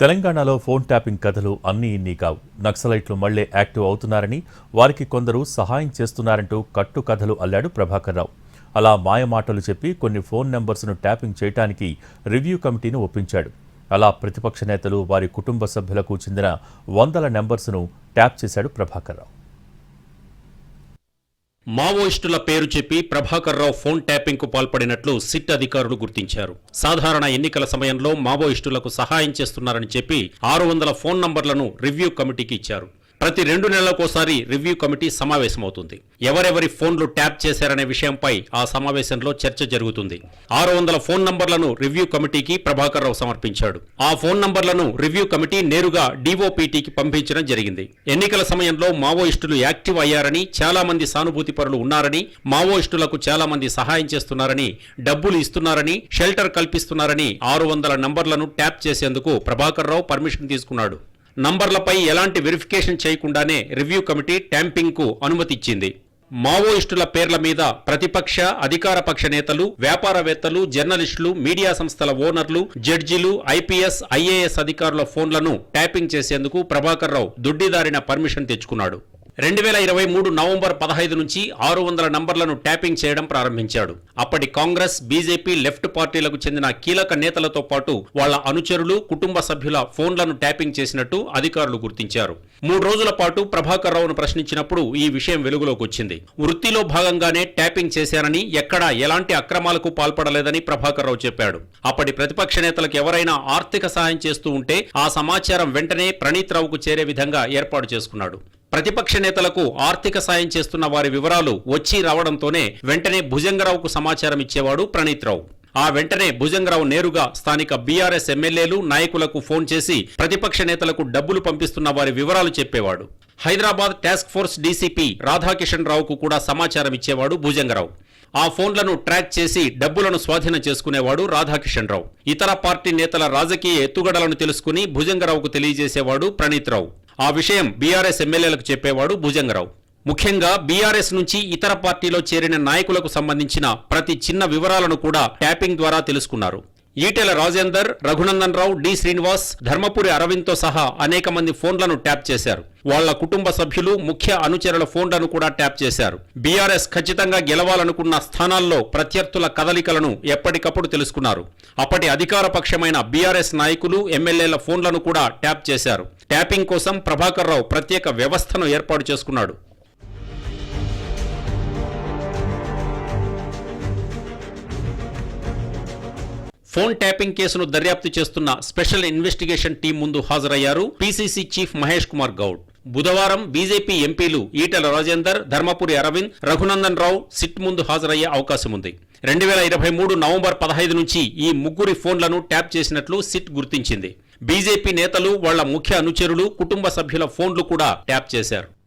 తెలంగాణలో phone tapping కథలు అన్నీ ఇన్ని కావు. నక్సలైట్లు మళ్ళీ యాక్టివ్ అవుతున్నారని వారికి కొందరు సహాయం చేస్తున్నారంటూ కట్టు కథలు అల్లాడు ప్రభాకర్ రావు. అలా మాయమాటలు చెప్పి కొన్ని ఫోన్ నెంబర్స్ను ట్యాపింగ్ చేయడానికి రివ్యూ కమిటీని ఒప్పించాడు. అలా ప్రతిపక్ష నేతలు వారి కుటుంబ సభ్యులకు చెందిన వందల నెంబర్స్ను ట్యాప్ చేశాడు ప్రభాకర్ రావు. మావోయిస్టుల పేరు చెప్పి ప్రభాకర్ రావు ఫోన్ ట్యాపింగ్కు పాల్పడినట్లు సిట్ అధికారులు గుర్తించారు. సాధారణ ఎన్నికల సమయంలో మావోయిస్టులకు సహాయం చేస్తున్నారని చెప్పి ఆరు వందల ఫోన్ నంబర్లను రివ్యూ కమిటీకి ఇచ్చారు. ప్రతి రెండు నెలలకోసారి రివ్యూ కమిటీ సమావేశమవుతుంది. ఎవరెవరి ఫోన్లు ట్యాప్ చేశారనే విషయంపై ఆ సమావేశంలో చర్చ జరుగుతుంది. ఆరు వందల ఫోన్ నంబర్లను రివ్యూ కమిటీకి ప్రభాకర్ రావు సమర్పించాడు. ఆ ఫోన్ నంబర్లను రివ్యూ కమిటీ నేరుగా డీఓపీటీకి పంపించడం జరిగింది. ఎన్నికల సమయంలో మావోయిస్టులు యాక్టివ్ అయ్యారని చాలా మంది సానుభూతి పరులు ఉన్నారని మావోయిస్టులకు చాలా మంది సహాయం చేస్తున్నారని డబ్బులు ఇస్తున్నారని షెల్టర్ కల్పిస్తున్నారని ఆరు వందల నంబర్లను ట్యాప్ చేసేందుకు ప్రభాకర్ రావు పర్మిషన్ తీసుకున్నాడు. నంబర్లపై ఎలాంటి వెరిఫికేషన్ చేయకుండానే రివ్యూ కమిటీ ట్యాంపింగ్కు అనుమతిచ్చింది. మావోయిస్టుల పేర్ల మీద ప్రతిపక్ష అధికార పక్ష నేతలు వ్యాపారవేత్తలు జర్నలిస్టులు మీడియా సంస్థల ఓనర్లు జడ్జిలు ఐపీఎస్ ఐఏఎస్ అధికారుల ఫోన్లను ట్యాపింగ్ చేసేందుకు ప్రభాకర్ రావు దుడ్డిదారిన పర్మిషన్ తెచ్చుకున్నాడు. రెండు వేల ఇరవై మూడు నవంబర్ పదహైదు నుంచి ఆరు వందల నంబర్లను ట్యాపింగ్ చేయడం ప్రారంభించాడు. అప్పటి కాంగ్రెస్ బీజేపీ లెఫ్ట్ పార్టీలకు చెందిన కీలక నేతలతో పాటు వాళ్ళ అనుచరులు కుటుంబ సభ్యుల ఫోన్లను ట్యాపింగ్ చేసినట్టు అధికారులు గుర్తించారు. మూడు రోజుల పాటు ప్రభాకర్ రావును ప్రశ్నించినప్పుడు ఈ విషయం వెలుగులోకి వచ్చింది. వృత్తిలో భాగంగానే ట్యాపింగ్ చేశానని ఎక్కడా ఎలాంటి అక్రమాలకు పాల్పడలేదని ప్రభాకర్ రావు చెప్పాడు. అప్పటి ప్రతిపక్ష నేతలకు ఎవరైనా ఆర్థిక సహాయం చేస్తూ ఉంటే ఆ సమాచారం వెంటనే ప్రణీత్ రావుకు చేరే విధంగా ఏర్పాటు చేసుకున్నాడు. ప్రతిపక్ష నేతలకు ఆర్థిక సాయం చేస్తున్న వారి వివరాలు వచ్చి రావడంతోనే వెంటనే భుజంగరావుకు సమాచారం ఇచ్చేవాడు ప్రణీత్ రావు. ఆ వెంటనే భుజంగరావు నేరుగా స్థానిక బీఆర్ఎస్ ఎమ్మెల్యేలు నాయకులకు ఫోన్ చేసి ప్రతిపక్ష నేతలకు డబ్బులు పంపిస్తున్న వారి వివరాలు చెప్పేవాడు. Hyderabad task force DCP Radhakishan రావుకు కూడా సమాచారం ఇచ్చేవాడు భుజంగరావు. ఆ ఫోన్లను ట్రాక్ చేసి డబ్బులను స్వాధీనం చేసుకునేవాడు రాధాకిషన్ రావు. ఇతర పార్టీ నేతల రాజకీయ ఎత్తుగడలను తెలుసుకుని భుజంగరావుకు తెలియజేసేవాడు ప్రణీత్ రావు. ఆ విషయం బీఆర్ఎస్ ఎమ్మెల్యేలకు చెప్పేవాడు భుజంగరావు. ముఖ్యంగా బీఆర్ఎస్ నుంచి ఇతర పార్టీలో చేరిన నాయకులకు సంబంధించిన ప్రతి చిన్న వివరాలను కూడా ట్యాపింగ్ ద్వారా తెలుసుకున్నారు. ఈటెల రాజేందర్ రఘునందన్ రావు డి శ్రీనివాస్ ధర్మపురి అరవింద్తో సహా అనేక మంది ఫోన్లను ట్యాప్ చేశారు. వాళ్ళ కుటుంబ సభ్యులు ముఖ్య అనుచరుల ఫోన్లను కూడా ట్యాప్ చేశారు. బీఆర్ఎస్ ఖచ్చితంగా గెలవాలనుకున్న స్థానాల్లో ప్రత్యర్థుల కదలికలను ఎప్పటికప్పుడు తెలుసుకున్నారు. అప్పటి అధికార పక్షమైన బీఆర్ఎస్ నాయకులు ఎమ్మెల్యేల ఫోన్లను కూడా ట్యాప్ చేశారు. ట్యాపింగ్ కోసం ప్రభాకర్ రావు ప్రత్యేక వ్యవస్థను ఏర్పాటు చేసుకున్నాడు. ఫోన్ ట్యాపింగ్ కేసును దర్యాప్తు చేస్తున్న స్పెషల్ ఇన్వెస్టిగేషన్ టీం ముందు హాజరయ్యారు పీసీసీ చీఫ్ మహేష్ కుమార్ గౌడ్. బుధవారం బీజేపీ ఎంపీలు ఈటల రాజేందర్ ధర్మపురి అరవింద్ రఘునందన్ రావు సిట్ ముందు హాజరయ్యే అవకాశం ఉంది. రెండు వేల ఇరవై మూడు నవంబర్ పదహైదు నుంచి ఈ ముగ్గురి ఫోన్లను ట్యాప్ చేసినట్లు సిట్ గుర్తించింది. బీజేపీ నేతలు వాళ్ళ ముఖ్య అనుచరులు కుటుంబ సభ్యుల ఫోన్లు కూడా ట్యాప్ చేశారు.